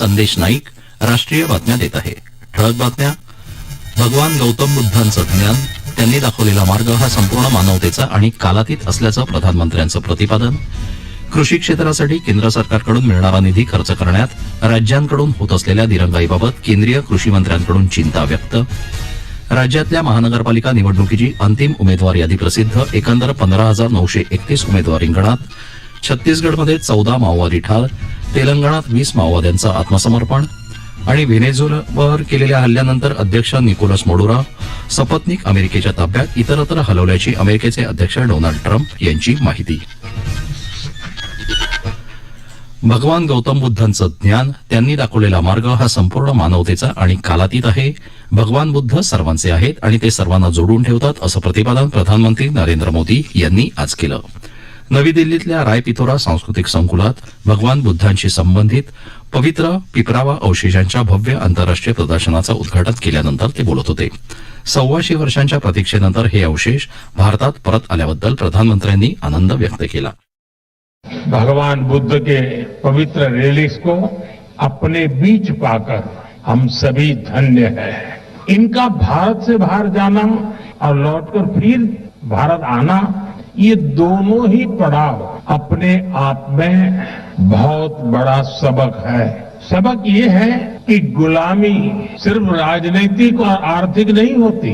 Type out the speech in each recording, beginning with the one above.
संदेश नाईक राष्ट्रीय बातम्या देत आहे. ठळक बातम्या. भगवान गौतम बुद्धांचं ज्ञान. त्यांनी दाखवलेला मार्ग हा संपूर्ण मानवतेचा आणि कालातीत असल्याचं प्रधानमंत्र्यांचं प्रतिपादन. कृषी क्षेत्रासाठी केंद्र सरकारकडून मिळणारा निधी खर्च करण्यात राज्यांकडून होत असलेल्या दिरंगाईबाबत केंद्रीय कृषी मंत्र्यांकडून चिंता व्यक्त. राज्यातल्या महानगरपालिका निवडणुकीची अंतिम उमेदवार यादी प्रसिद्ध एकंदर पंधरा हजार नऊशे एकतीस उमेदवार रिंगणात. छत्तीसगडमध्ये चौदा माओवादी ठार. तेलंगणात वीस माओवाद्यांचं आत्मसमर्पण आणि व्हेनेझुएलावर केलेल्या हल्ल्यानंतर अध्यक्ष निकोलस मोडुरा सपत्नीक अमेरिकेच्या ताब्यात इतरत्र हलवल्याची अमेरिकेचे अध्यक्ष डोनाल्ड ट्रम्प यांची माहिती. भगवान गौतम बुद्धांचं ज्ञान त्यांनी दाखवलेला मार्ग हा संपूर्ण मानवतेचा आणि कालातीत आहे. भगवान बुद्ध सर्वांचे आहेत आणि ते सर्वांना जोडून ठेवतात असं प्रतिपादन प्रधानमंत्री नरेंद्र मोदी यांनी आज केलं. नवी दिल्लीतल्या रायपिथोरा सांस्कृतिक संकुलात भगवान बुद्धांशी संबंधित पवित्र पिपरावा अवशेषांच्या भव्य आंतरराष्ट्रीय प्रदर्शनाचं उद्घाटन केल्यानंतर ते बोलत होते. सव्वाशे वर्षांच्या प्रतीक्षेनंतर हे अवशेष भारतात परत आल्याबद्दल प्रधानमंत्र्यांनी आनंद व्यक्त केला. भगवान बुद्ध के पवित्र रेलिक्स को अपने बीच पाकर हम सभी धन्य है। इनका भारत से बाहर जाना और लौटकर फिर भारत आना ये दोनों ही पड़ाव अपने आप में बहुत बड़ा सबक है। सबक ये है कि गुलामी सिर्फ़ राजनीतिक और आर्थिक नहीं होती,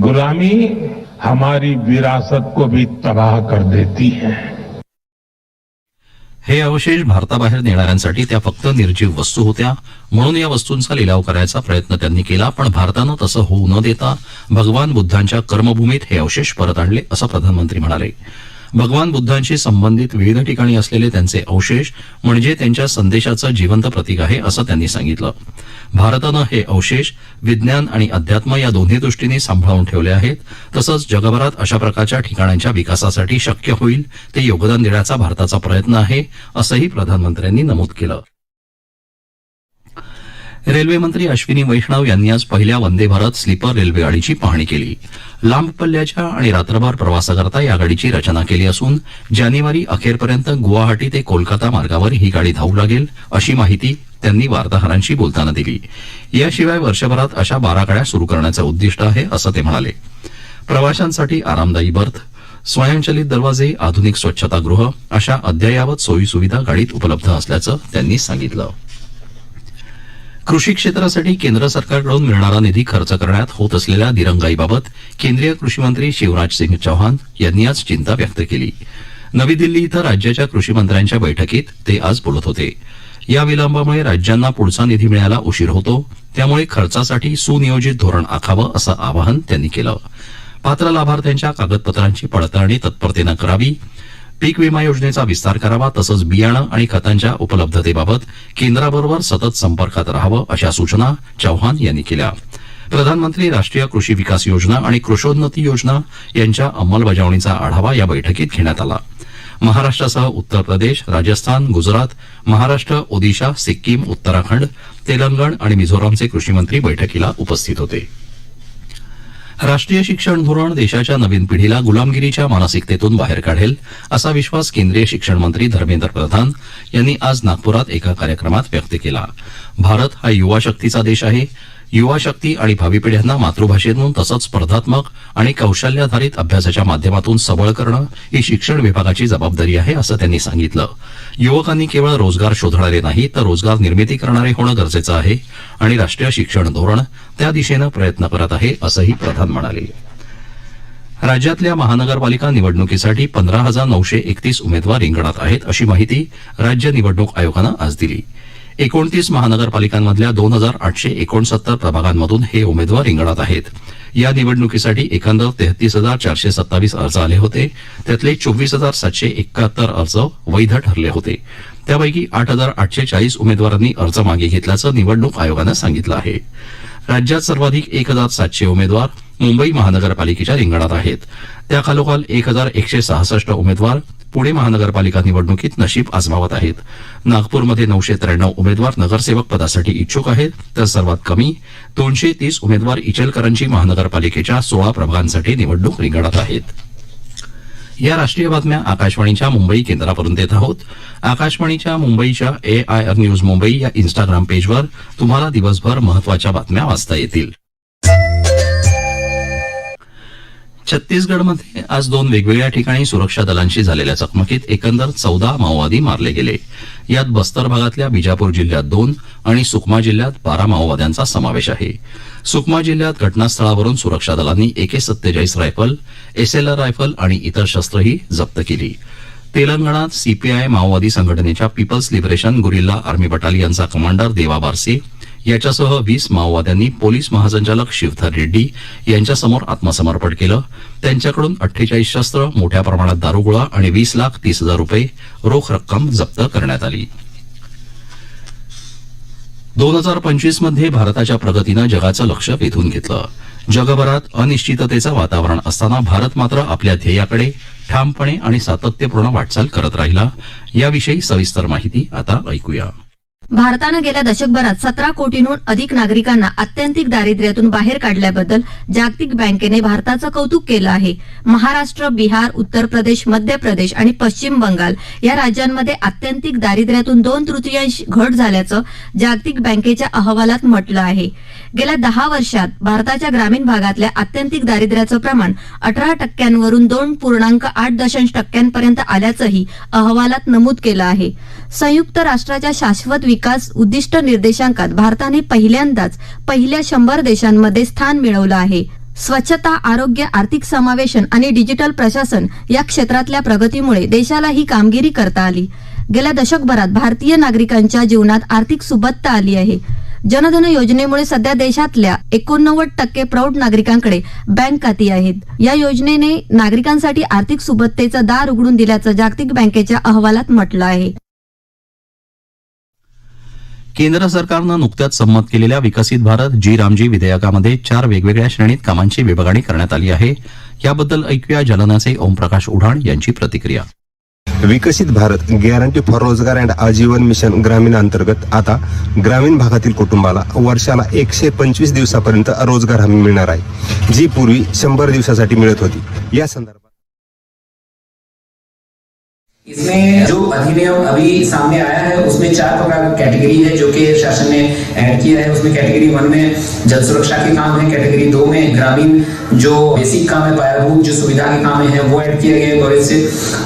गुलामी हमारी विरासत को भी तबाह कर देती है। हे अवशेष भारताबाहेर नेणाऱ्यांसाठी त्या फक्त निर्जीव वस्तू होत्या. म्हणून या वस्तूंचा लिलाव करायचा प्रयत्न त्यांनी केला पण भारतानं तसं होऊ न देता भगवान बुद्धांच्या कर्मभूमीत हे अवशेष परत आणले असं प्रधानमंत्री म्हणाले. भगवान बुद्धांशी संबंधित विविध ठिकाणी असलेले त्यांचे अवशेष म्हणजे त्यांच्या संदेशाचं जिवंत प्रतीक आहे असं त्यांनी सांगितलं. भारतानं हे अवशेष विज्ञान आणि अध्यात्म या दोन्ही दृष्टीने सांभाळून ठेवले आहेत. तसंच जगभरात अशा प्रकारच्या ठिकाणांच्या विकासासाठी शक्य होईल ते योगदान देण्याचा भारताचा प्रयत्न आहे असंही प्रधानमंत्र्यांनी नमूद केलं. रेल्वेमंत्री अश्विनी वैष्णव यांनी आज पहिल्या वंदे भारत स्लीपर रेल्वेगाडीची पाहणी केली. लांब पल्ल्याच्या आणि रात्रभर प्रवासाकरता या गाडीची रचना केली असून जानेवारी अखेरपर्यंत गुवाहाटी ते कोलकाता मार्गावर ही गाडी धावू लागेल अशी माहिती त्यांनी वार्ताहरांशी बोलताना दिली. याशिवाय वर्षभरात अशा बारा गाड्या सुरू करण्याचं उद्दिष्ट आहे असं ते म्हणाले. प्रवाशांसाठी आरामदायी बर्थ स्वयंचलित दरवाजे आधुनिक स्वच्छतागृह अशा अद्ययावत सोयी सुविधा गाडीत उपलब्ध असल्याचं त्यांनी सांगितलं. कृषी क्षेत्रासाठी केंद्र सरकारकडून मिळणारा निधी खर्च करण्यात होत असलेल्या दिरंगाईबाबत केंद्रीय कृषी मंत्री शिवराज सिंग चौहान यांनी आज चिंता व्यक्त केली. नवी दिल्ली इथं राज्याच्या कृषी मंत्र्यांच्या बैठकीत ते आज बोलत होते. या विलंबामुळे राज्यांना पुढचा निधी मिळायला उशीर होतो त्यामुळे खर्चासाठी सुनियोजित धोरण आखावं असं आवाहन त्यांनी केलं. पात्र लाभार्थ्यांच्या कागदपत्रांची पडताळणी तत्परतेनं करावी पीक विमा योजनेचा विस्तार करावा तसंच बियाणं आणि खतांच्या उपलब्धतेबाबत केंद्राबरोबर सतत संपर्कात राहावं अशा सूचना चौहान यांनी केल्या. प्रधानमंत्री राष्ट्रीय कृषी विकास योजना आणि कृषोन्नती योजना यांच्या अंमलबजावणीचा आढावा या बैठकीत घेण्यात आला. महाराष्ट्रासह उत्तर प्रदेश राजस्थान गुजरात महाराष्ट्र ओदिशा सिक्कीम उत्तराखंड तेलंगण आणि मिझोरामचे कृषी मंत्री बैठकीला उपस्थित होते. राष्ट्रीय शिक्षण धोरण देशाच्या नवीन पिढीला गुलामगिरीच्या मानसिकतेतून बाहेर काढेल असा विश्वास केंद्रीय शिक्षण मंत्री धर्मेंद्र प्रधान यांनी आज नागपुरात एका कार्यक्रमात व्यक्त केला. भारत हा युवा शक्तीचा देश आहे. युवा शक्ती आणि भावी पिढ्यांना मातृभाषेतून तसंच स्पर्धात्मक आणि कौशल्याधारित अभ्यासाच्या माध्यमातून सबळ करणं ही शिक्षण विभागाची जबाबदारी आहे असं त्यांनी सांगितलं. युवकांनी केवळ रोजगार शोधणारे नाही तर रोजगार निर्मिती करणारे होणं गरजेचं आहे आणि राष्ट्रीय शिक्षण धोरण त्या दिशेनं प्रयत्न करत आहे असंही प्रधान म्हणाले. राज्यातल्या महानगरपालिका निवडणुकीसाठी पंधरा हजार नऊशे एकतीस उमेदवार रिंगणात आहेत अशी माहिती राज्य निवडणूक आयोगानं आज दिली. एकोणतीस महानगरपालिकांमधल्या दोन हजार आठशे एकोणसत्तर प्रभागांमधून हे उमेदवार रिंगणात आहेत. या निवडणुकीसाठी एकंदर तेहतीस हजार चारशे सत्तावीस अर्ज आले होते. त्यातले चोवीस हजार सातशे एकाहत्तर अर्ज वैध ठरले होते. त्यापैकी आठ हजार आठशे चाळीस उमेदवारांनी अर्ज मागे घेतल्याचं निवडणूक आयोगानं सांगितलं आहे. राज्यात सर्वाधिक एक हजार सातशे उमेदवार मुंबई महानगरपालिकेच्या रिंगणात आहेत. त्याखालोखाल एक हजार एकशे सहासष्ट उमेदवार पुणे महानगरपालिका निवडणुकीत नशीब आजमावत आहेत. नागपूरमध्ये नऊशे त्र्याण्णव उमेदवार नगरसेवक पदासाठी इच्छुक आहेत तर सर्वात कमी दोनशे तीस उमेदवार इचलकरंजी महानगरपालिकेच्या सोळा प्रभागांसाठी निवडणूक रिंगणात आहेत. या राष्ट्रीय बातम्या आकाशवाणीच्या मुंबई केंद्रावरून देत आहोत. आकाशवाणीच्या मुंबईच्या A I R news Mumbai या इन्स्टाग्राम पेजवर तुम्हाला दिवसभर महत्त्वाच्या बातम्या वाचता येतील. छत्तीसगडमध्ये आज दोन वेगवेगळ्या ठिकाणी सुरक्षा दलांशी झालेल्या चकमकीत एकंदर चौदा माओवादी मारले गेले. यात बस्तर भागातल्या बिजापूर जिल्ह्यात दोन आणि सुकमा जिल्ह्यात बारा माओवाद्यांचा समावेश आहे. सुकमा जिल्ह्यात घटनास्थळावरून सुरक्षा दलांनी एके सत्तेचाळीस रायफल एसएलआर रायफल आणि इतर शस्त्रही जप्त केली. तेलंगणात सीपीआय माओवादी संघटनेच्या पीपल्स लिबरेशन गुरिल्ला आर्मी बटालियनचा कमांडर देवा बारसे याच्यासह वीस माओवाद्यांनी पोलीस महासंचालक शिवथर रेड्डी यांच्यासमोर आत्मसमर्पण केलं. त्यांच्याकडून अठ्ठेचाळीस शस्त्र मोठ्या प्रमाणात दारुगोळा आणि वीस लाख तीस हजार रुपये रोख रक्कम जप्त करण्यात आली. दोन हजार पंचवीसमध्ये भारताच्या प्रगतीनं जगाचं लक्ष वेधून घेतलं. जगभरात अनिश्चिततेचं वातावरण असताना भारत मात्र आपल्या ध्येयाकडे ठामपणे आणि सातत्यपूर्ण वाटचाल करत राहिला. याविषयी सविस्तर माहिती आता ऐकूया. भारतानं गेल्या दशकभरात सतरा कोटींहून अधिक नागरिकांना आत्यंतिक दारिद्र्यातून बाहेर काढल्याबद्दल जागतिक बँकेने भारताचं कौतुक केलं आहे. महाराष्ट्र बिहार उत्तर प्रदेश मध्य प्रदेश आणि पश्चिम बंगाल या राज्यांमध्ये आत्यंतिक दारिद्र्यातून दोन तृतीयांश घट झाल्याचं जागतिक बँकेच्या अहवालात म्हटलं आहे. गेल्या दहा वर्षात भारताच्या ग्रामीण भागातल्या आत्यंतिक दारिद्र्याचं प्रमाण अठरा टक्क्यांवरून दोन पूर्णांक आठ दशांश टक्क्यांपर्यंत आल्याचंही अहवालात नमूद केलं आहे. संयुक्त राष्ट्राच्या शाश्वत विकास उद्दिष्ट निर्देशांकात भारताने पहिल्यांदाच पहिल्या शंभर देशांमध्ये स्थान मिळवलं आहे. स्वच्छता आरोग्य आर्थिक समावेशन आणि डिजिटल प्रशासन या क्षेत्रातल्या प्रगतीमुळे देशाला ही कामगिरी करता आली. गेल्या दशकभरात भारतीय नागरिकांच्या जीवनात आर्थिक सुबत्ता आली आहे. जनधन योजनेमुळे सध्या देशातल्या एकोणनव्वद टक्के प्रौढ नागरिकांकडे बँक खाती आहेत. या योजनेने नागरिकांसाठी आर्थिक सुबत्तेचं दार उघडून दिल्याचं जागतिक बँकेच्या अहवालात म्हटलं आहे. केंद्र सरकारनं नुकत्याच संमत केलेल्या विकसित भारत जी रामजी विधेयकामध्ये चार वेगवेगळ्या श्रेणीत कामांची विभागणी करण्यात आली आहे. याबद्दल ऐकूया जालनाचे ओमप्रकाश उढाण यांची प्रतिक्रिया. विकसित भारत गॅरंटी फॉर रोजगार अँड आजीवन मिशन ग्रामीण अंतर्गत आता ग्रामीण भागातील कुटुंबाला वर्षाला एकशे पंचवीस दिवसापर्यंत रोजगार हमी मिळणार आहे जी पूर्वी शंभर दिवसासाठी मिळत होती. या संदर्भात इसमें जो अधिनियम अभी सामने आया है, उसमें चार प्रकार की कैटेगरी है, जो कि शासन ने ऐड किया है। उसमें कैटेगरी वन में जल सुरक्षा के काम है कैटेगरी दो में ग्रामीण जो बेसिक काम है, पायाभूत जो सुविधा के काम है, वो ऐड गया है कॉलेज से।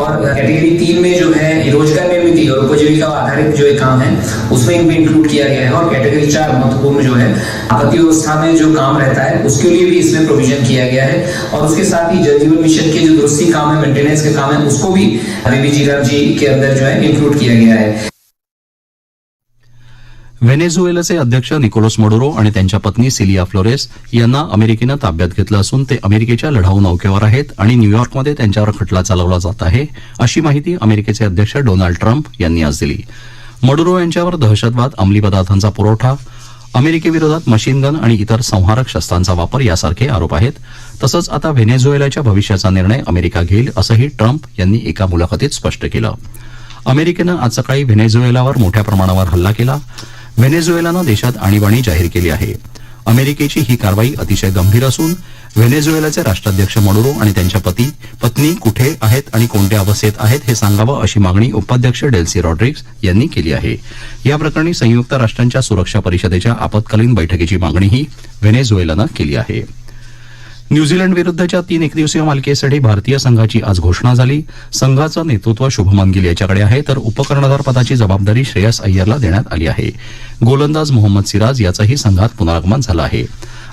और कैटेगरी तीन में जो है, रोज़गार निर्मित और उपजीविका आधारित जो काम है, उसमें इनमें इंक्लूड किया गया है। और कैटेगरी चार महत्वपूर्ण जो है, आपत्ति व्यवस्था में जो काम रहता है, उसके लिए भी इसमें प्रोविज़न किया गया है। और उसके साथ ही जल जीवन मिशन के जो दुरुस्ती काम है मेंटेनेंस के काम है, उसको भी बीबी एनर्जी के अंदर जो है इंक्लूड किया गया है। व्हेनेझुएलाचे अध्यक्ष निकोलस मडुरो आणि त्यांच्या पत्नी सिलिया फ्लोरेस यांना अमेरिकेनं ताब्यात घेतलं असून ते अमेरिकेच्या लढाऊ नौकेवर आहेत आणि न्यूयॉर्कमध्ये त्यांच्यावर खटला चालवला जात आहे अशी माहिती अमेरिकेचे अध्यक्ष डोनाल्ड ट्रम्प यांनी आज दिली. मडुरो यांच्यावर दहशतवाद अंमली पदार्थांचा पुरवठा अमेरिकेविरोधात मशीनगन आणि इतर संहारक शस्त्रांचा वापर यासारखे आरोप आहेत. तसंच आता व्हेनेझुएलाच्या भविष्याचा निर्णय अमेरिका घेईल असंही ट्रम्प यांनी एका मुलाखतीत स्पष्ट केलं. अमेरिकेनं आज सकाळी व्हेनेझुएलावर मोठ्या प्रमाणावर हल्ला केला. व्हेनेझुएलानं देशात आणीबाणी जाहीर केली आहे. अमेरिकेची ही कारवाई अतिशय गंभीर असून व्हेनेझुएलाचे राष्ट्राध्यक्ष मडुरो आणि त्यांच्या पती पत्नी कुठे आहेत आणि कोणत्या अवस्थेत आहेत हे सांगावं अशी मागणी उपाध्यक्ष डेल्सी रॉड्रिक्स यांनी केली आहे. या प्रकरणी संयुक्त राष्ट्रांच्या सुरक्षा परिषदेच्या आपत्कालीन बैठकीची मागणीही व्हेनेझुएलानं केली आहे. न्यूझीलंड विरुद्धच्या तीन एकदिवसीय मालिकेसाठी भारतीय संघाची आज घोषणा झाली. संघाचं नेतृत्व शुभमन गिल याच्याकडे आहे तर उपकर्णधार पदाची जबाबदारी श्रेयस अय्यरला देण्यात आली आहे. गोलंदाज मोहम्मद सिराज याचंही संघात पुनरागमन झालं आहे.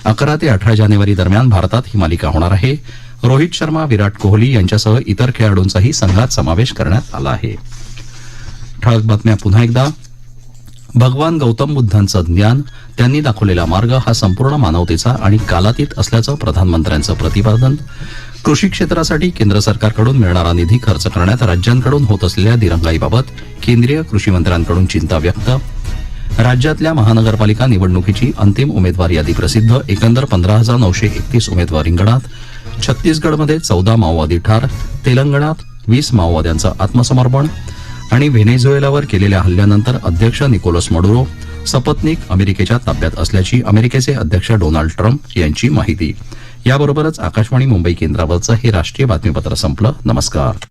अकरा ते अठरा जानेवारी दरम्यान भारतात ही मालिका होणार आहे. रोहित शर्मा विराट कोहली यांच्यासह इतर खेळाडूंचाही संघात समावेश करण्यात आला आहे. ठळक बातम्या पुन्हा एकदा. भगवान गौतम बुद्धांचं ज्ञान त्यांनी दाखवलेला मार्ग हा संपूर्ण मानवतेचा आणि कालातीत असल्याचं प्रधानमंत्र्यांचं प्रतिपादन. कृषी क्षेत्रासाठी केंद्र सरकारकडून मिळणारा निधी खर्च करण्यात राज्यांकडून होत असलेल्या दिरंगाईबाबत केंद्रीय कृषी मंत्र्यांकडून चिंता व्यक्त. राज्यातल्या महानगरपालिका निवडणुकीची अंतिम उमेदवार यादी प्रसिद्ध एकंदर पंधरा हजार नऊशे एकतीस उमेदवार रिंगणात. छत्तीसगडमध्ये चौदा माओवादी ठार तेलंगणात वीस माओवाद्यांचं आत्मसमर्पण. आणि व्हेनेझुएलावर केलेल्या हल्ल्यानंतर अध्यक्ष निकोलस मडुरो सपत्नीक अमेरिकेच्या ताब्यात असल्याची अमेरिकेचे अध्यक्ष डोनाल्ड ट्रम्प यांची माहिती. याबरोबरच आकाशवाणी मुंबई केंद्रावरचं हे राष्ट्रीय बातमीपत्र संपलं. नमस्कार.